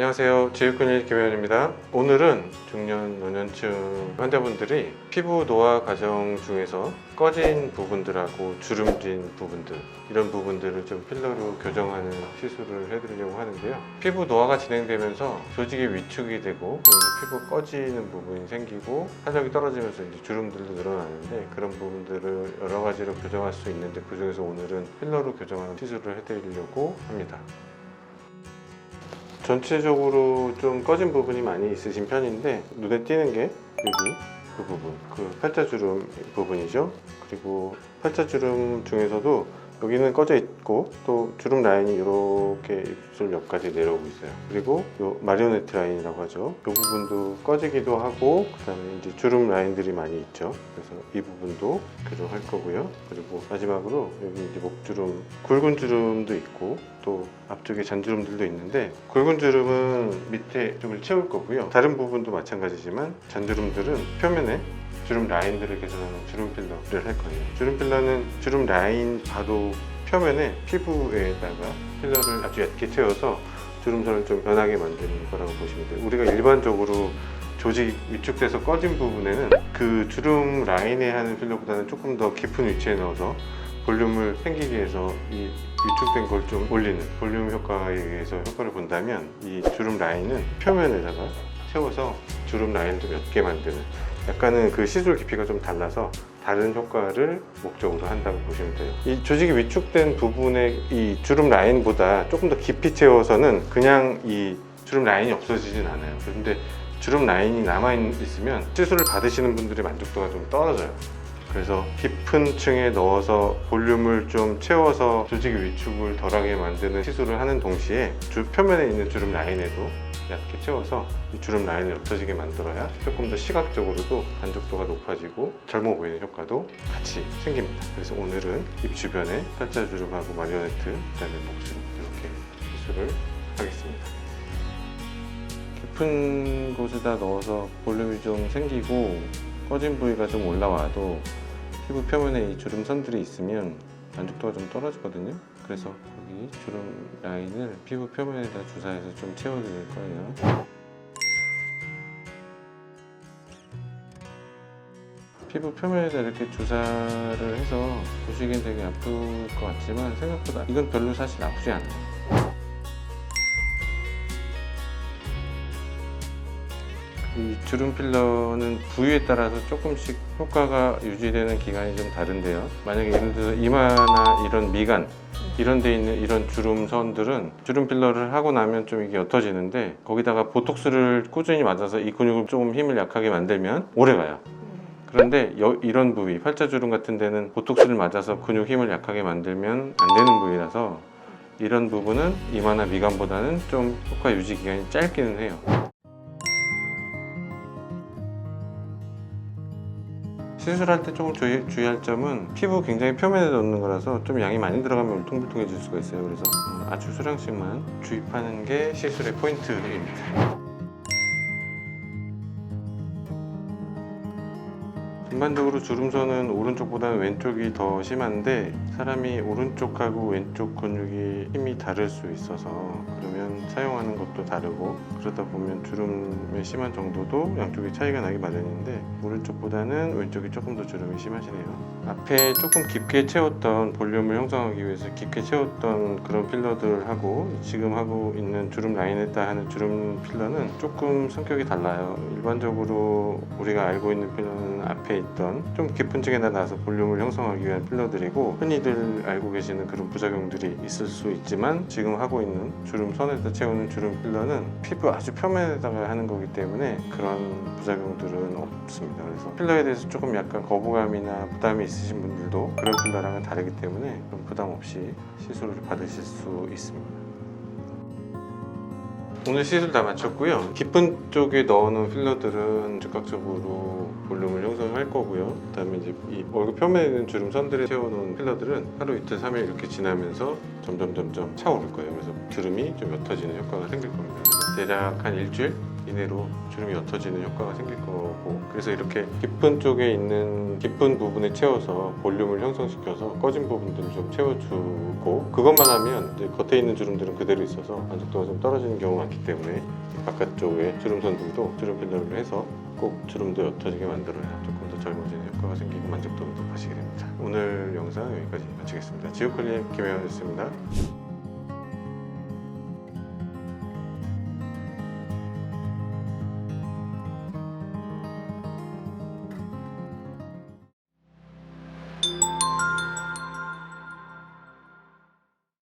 안녕하세요. 지육근일 김현입니다. 오늘은 중년, 노년층 환자분들이 피부 노화 과정 중에서 꺼진 부분들하고 주름진 부분들 이런 부분들을 좀 필러로 교정하는 시술을 해드리려고 하는데요. 피부 노화가 진행되면서 조직이 위축이 되고 피부 꺼지는 부분이 생기고 탄력이 떨어지면서 이제 주름들도 늘어나는데 그런 부분들을 여러 가지로 교정할 수 있는데 그 중에서 오늘은 필러로 교정하는 시술을 해드리려고 합니다. 전체적으로 좀 꺼진 부분이 많이 있으신 편인데 눈에 띄는 게 여기 그 부분, 그 팔자주름 부분이죠. 그리고 팔자주름 중에서도 여기는 꺼져 있고 또 주름 라인이 이렇게 입술 옆까지 내려오고 있어요. 그리고 요 마리오네트 라인이라고 하죠. 이 부분도 꺼지기도 하고 그 다음에 이제 주름 라인들이 많이 있죠. 그래서 이 부분도 교정할 거고요. 그리고 마지막으로 여기 이제 목주름, 굵은 주름도 있고 또 앞쪽에 잔주름들도 있는데 굵은 주름은 밑에 쪽을 채울 거고요. 다른 부분도 마찬가지지만 잔주름들은 표면에 주름 라인들을 개선하는 주름 필러를 할 거예요. 주름 필러는 주름 라인 바로 표면에 피부에다가 필러를 아주 얇게 채워서 주름선을 좀 변하게 만드는 거라고 보시면 돼요. 우리가 일반적으로 조직 위축돼서 꺼진 부분에는 그 주름 라인에 하는 필러보다는 조금 더 깊은 위치에 넣어서 볼륨을 생기기 위해서 이 위축된 걸 좀 올리는 볼륨 효과에 의해서 효과를 본다면 이 주름 라인은 표면에다가 채워서 주름 라인을 좀 옅게 만드는 약간은 그 시술 깊이가 좀 달라서 다른 효과를 목적으로 한다고 보시면 돼요. 이 조직이 위축된 부분의 이 주름 라인보다 조금 더 깊이 채워서는 그냥 이 주름 라인이 없어지진 않아요. 그런데 주름 라인이 남아 있으면 시술을 받으시는 분들의 만족도가 좀 떨어져요. 그래서 깊은 층에 넣어서 볼륨을 좀 채워서 조직 위축을 덜하게 만드는 시술을 하는 동시에 주 표면에 있는 주름 라인에도 얇게 채워서 이 주름 라인을 없어지게 만들어야 조금 더 시각적으로도 만족도가 높아지고 젊어 보이는 효과도 같이 생깁니다. 그래서 오늘은 입 주변에 팔자 주름하고 마리오네트, 그다음에 목주름 이렇게 시술을 하겠습니다. 깊은 곳에다 넣어서 볼륨이 좀 생기고 꺼진 부위가 좀 올라와도 피부 표면에 이 주름 선들이 있으면 만족도가 좀 떨어지거든요. 그래서 여기 주름 라인을 피부 표면에다 주사해서 좀 채워드릴 거예요. 피부 표면에다 이렇게 주사를 해서 보시기엔 되게 아플 것 같지만 생각보다 이건 별로 사실 아프지 않아요. 이 주름 필러는 부위에 따라서 조금씩 효과가 유지되는 기간이 좀 다른데요. 만약에 예를 들어서 이마나 이런 미간 이런 데 있는 이런 주름선들은 주름 필러를 하고 나면 좀 이게 옅어지는데 거기다가 보톡스를 꾸준히 맞아서 이 근육을 조금 힘을 약하게 만들면 오래 가요. 그런데 여- 이런 부위, 팔자주름 같은 데는 보톡스를 맞아서 근육 힘을 약하게 만들면 안 되는 부위라서 이런 부분은 이마나 미간보다는 좀 효과 유지 기간이 짧기는 해요. 시술할 때 조금 주의, 주의할 점은 피부 굉장히 표면에 넣는 거라서 좀 양이 많이 들어가면 울퉁불퉁해질 수가 있어요. 그래서 음, 아주 소량씩만 주입하는 게 시술의 포인트입니다. 전반적으로 주름선은 오른쪽보다는 왼쪽이 더 심한데 사람이 오른쪽하고 왼쪽 근육이 힘이 다를 수 있어서 그러면 사용하는 것도 다르고 그러다 보면 주름의 심한 정도도 양쪽이 차이가 나기 마련인데 오른쪽보다는 왼쪽이 조금 더 주름이 심하시네요. 앞에 조금 깊게 채웠던 볼륨을 형성하기 위해서 깊게 채웠던 그런 필러들하고 지금 하고 있는 주름 라인에다 하는 주름 필러는 조금 성격이 달라요. 일반적으로 우리가 알고 있는 필러는 앞에 있던 좀 깊은 층에다 놔서 볼륨을 형성하기 위한 필러들이고 흔히들 알고 계시는 그런 부작용들이 있을 수 있지만 지금 하고 있는 주름 선에다 채우는 주름 필러는 피부 아주 표면에다가 하는 거기 때문에 그런 부작용들은 없습니다. 그래서 필러에 대해서 조금 약간 거부감이나 부담이 있으신 분들도 그런 필러랑은 다르기 때문에 좀 부담 없이 시술을 받으실 수 있습니다. 오늘 시술 다 마쳤고요. 깊은 쪽에 넣어놓은 필러들은 즉각적으로 볼륨을 형성 할 거고요. 그다음에 이제 이 얼굴 표면에 있는 주름 선들에 채워놓은 필러들은 하루 이틀 삼일 이렇게 지나면서 점점 점점 차오를 거예요. 그래서 주름이 좀 옅어지는 효과가 생길 겁니다. 대략 한 일주일 이내로 주름이 옅어지는 효과가 생길 거고 그래서 이렇게 깊은 쪽에 있는 깊은 부분에 채워서 볼륨을 형성시켜서 꺼진 부분들을 좀 채워주고 그것만 하면 이제 겉에 있는 주름들은 그대로 있어서 만족도가 좀 떨어지는 경우가 많기 때문에 이 바깥쪽에 주름선들도 주름 필러를 해서 꼭 주름도 옅어지게 만들어야 조금 더 젊어지는 효과가 생기고 만족도가 높아지게 됩니다. 오늘 영상 여기까지 마치겠습니다. 지오클리의 김혜원이었습니다.